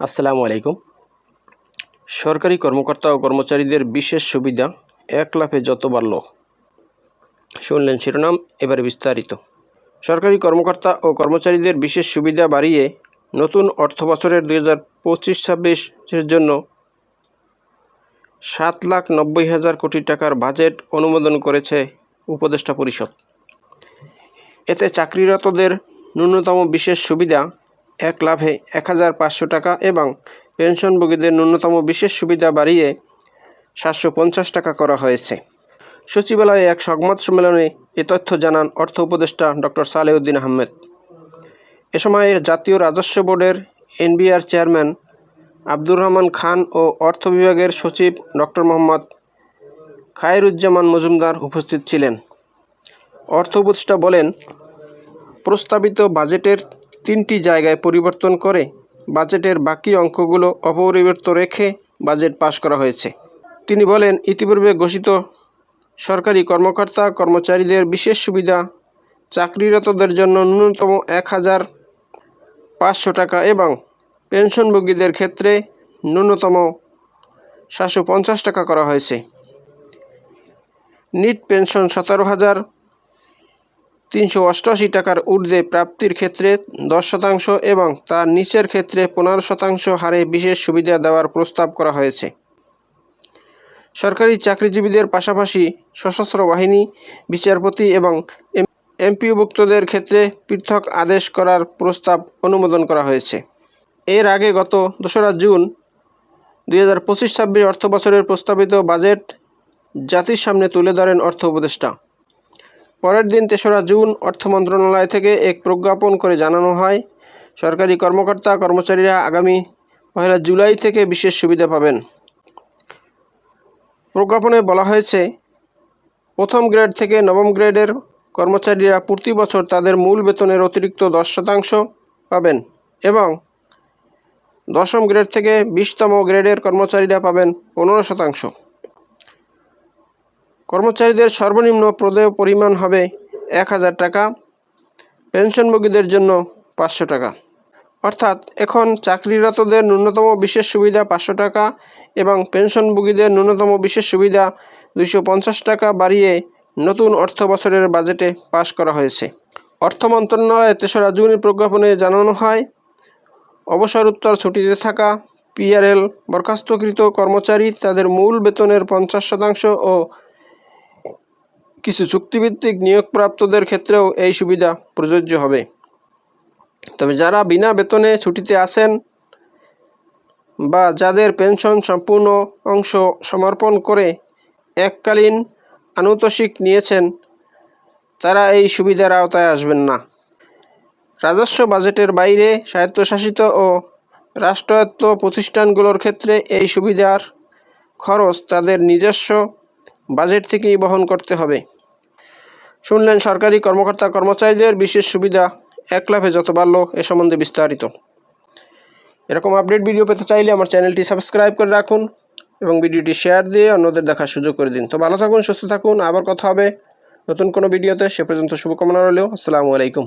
আসসালামু আলাইকুম। সরকারি কর্মকর্তা ও কর্মচারীদের বিশেষ সুবিধা এক লাফে যত বাড়ল। শুনলেন শিরোনাম, এবারে বিস্তারিত। সরকারি কর্মকর্তা ও কর্মচারীদের বিশেষ সুবিধা বাড়িয়ে নতুন অর্থ বছরের দুই হাজার পঁচিশ ছাব্বিশের জন্য সাত লাখ নব্বই হাজার কোটি টাকার বাজেট অনুমোদন করেছে উপদেষ্টা পরিষদ। এতে চাকরিরতদের ন্যূনতম বিশেষ সুবিধা এক লাভে এক হাজার পাঁচশো টাকা এবং পেনশনভোগীদের ন্যূনতম বিশেষ সুবিধা বাড়িয়ে সাতশো পঞ্চাশ টাকা করা হয়েছে। সচিবালয়ে এক সংবাদ সম্মেলনে এ তথ্য জানান অর্থ উপদেষ্টা ডক্টর সালেউদ্দিন আহমেদ। এ সময় জাতীয় রাজস্ব বোর্ডের এনবিআর চেয়ারম্যান আব্দুর রহমান খান ও অর্থ বিভাগের সচিব ডক্টর মোহাম্মদ খায়রুজ্জামান মজুমদার উপস্থিত ছিলেন। অর্থ উপদেষ্টা বলেন, প্রস্তাবিত বাজেটের তিনটি জায়গায় পরিবর্তন করে বাজেটের বাকি অঙ্কগুলো অপরিবর্তিত রেখে বাজেট পাশ করা হয়েছে। তিনি বলেন, ইতিপূর্বে ঘোষিত সরকারি কর্মকর্তা কর্মচারীদের বিশেষ সুবিধা চাকরিরতদের জন্য ন্যূনতম এক হাজার পাঁচশো টাকা এবং পেনশনভোগীদের ক্ষেত্রে ন্যূনতম সাতশো পঞ্চাশ টাকা করা হয়েছে। নিট পেনশন সতেরো হাজার তিনশো অষ্টআশি টাকার ঊর্ধ্বে প্রাপ্তির ক্ষেত্রে দশ শতাংশ এবং তার নিচের ক্ষেত্রে পনেরো শতাংশ হারে বিশেষ সুবিধা দেওয়ার প্রস্তাব করা হয়েছে। সরকারি চাকরিজীবীদের পাশাপাশি সশস্ত্র বাহিনী, বিচারপতি এবং এমপিওভুক্তদের ক্ষেত্রে পৃথক আদেশ করার প্রস্তাব অনুমোদন করা হয়েছে। এর আগে গত দোসরা জুন দুই হাজার পঁচিশ ছাব্বিশ অর্থ বছরের প্রস্তাবিত বাজেট জাতির সামনে তুলে ধরেন অর্থ উপদেষ্টা। পরের দিন তেসরা জুন অর্থ মন্ত্রণালয় থেকে এক প্রজ্ঞাপন করে জানানো হয়, সরকারি কর্মকর্তা কর্মচারীরা আগামী পহেলা জুলাই থেকে বিশেষ সুবিধা পাবেন। প্রজ্ঞাপনে বলা হয়েছে, প্রথম গ্রেড থেকে নবম গ্রেডের কর্মচারীরা প্রতি বছর তাদের মূল বেতনের অতিরিক্ত দশ শতাংশ পাবেন এবং দশম গ্রেড থেকে বিশতম গ্রেডের কর্মচারীরা পাবেন পনেরো শতাংশ। কর্মচারীদের সর্বনিম্ন প্রদেয় পরিমাণ হবে এক হাজার টাকা, পেনশনভোগীদের জন্য পাঁচশো টাকা। অর্থাৎ এখন চাকরিরতদের ন্যূনতম বিশেষ সুবিধা পাঁচশো টাকা এবং পেনশনভোগীদের ন্যূনতম বিশেষ সুবিধা দুইশো পঞ্চাশ টাকা বাড়িয়ে নতুন অর্থ বছরের বাজেটে পাশ করা হয়েছে। অর্থ মন্ত্রণালয়ের তেসরা জুনের প্রজ্ঞাপনে জানানো হয় অবসরোত্তর ছুটিতে থাকা পিআরএল বরখাস্তকৃত কর্মচারী তাদের মূল বেতনের পঞ্চাশ শতাংশ ও কিছু চুক্তিভিত্তিক নিয়োগপ্রাপ্তদের ক্ষেত্রেও এই সুবিধা প্রযোজ্য হবে। তবে যারা বিনা বেতনে ছুটিতে আসেন বা যাদের পেনশন সম্পূর্ণ অংশ সমর্পণ করে এককালীন আনুতোষিক নিয়েছেন, তারা এই সুবিধার আওতায় আসবেন না। রাজস্ব বাজেটের বাইরে স্বায়ত্তশাসিত ও রাষ্ট্রায়ত্ত প্রতিষ্ঠানগুলোর ক্ষেত্রে এই সুবিধার খরচ তাদের নিজস্ব বাজেট থেকেই বহন করতে হবে। শুনলেন সরকারি কর্মকর্তা কর্মচারীদের বিশেষ সুবিধা। এক লাভে যত বাড়ল এ সম্বন্ধে বিস্তারিত। এরকম আপডেট ভিডিও পেতে চাইলে আমার চ্যানেলটি সাবস্ক্রাইব করে রাখুন এবং ভিডিওটি শেয়ার দিয়ে অন্যদের দেখার সুযোগ করে দিন। তো ভালো থাকুন, সুস্থ থাকুন, আবার কথা হবে নতুন কোনো ভিডিওতে। সে পর্যন্ত শুভকামনা রইল। আসসালামু আলাইকুম।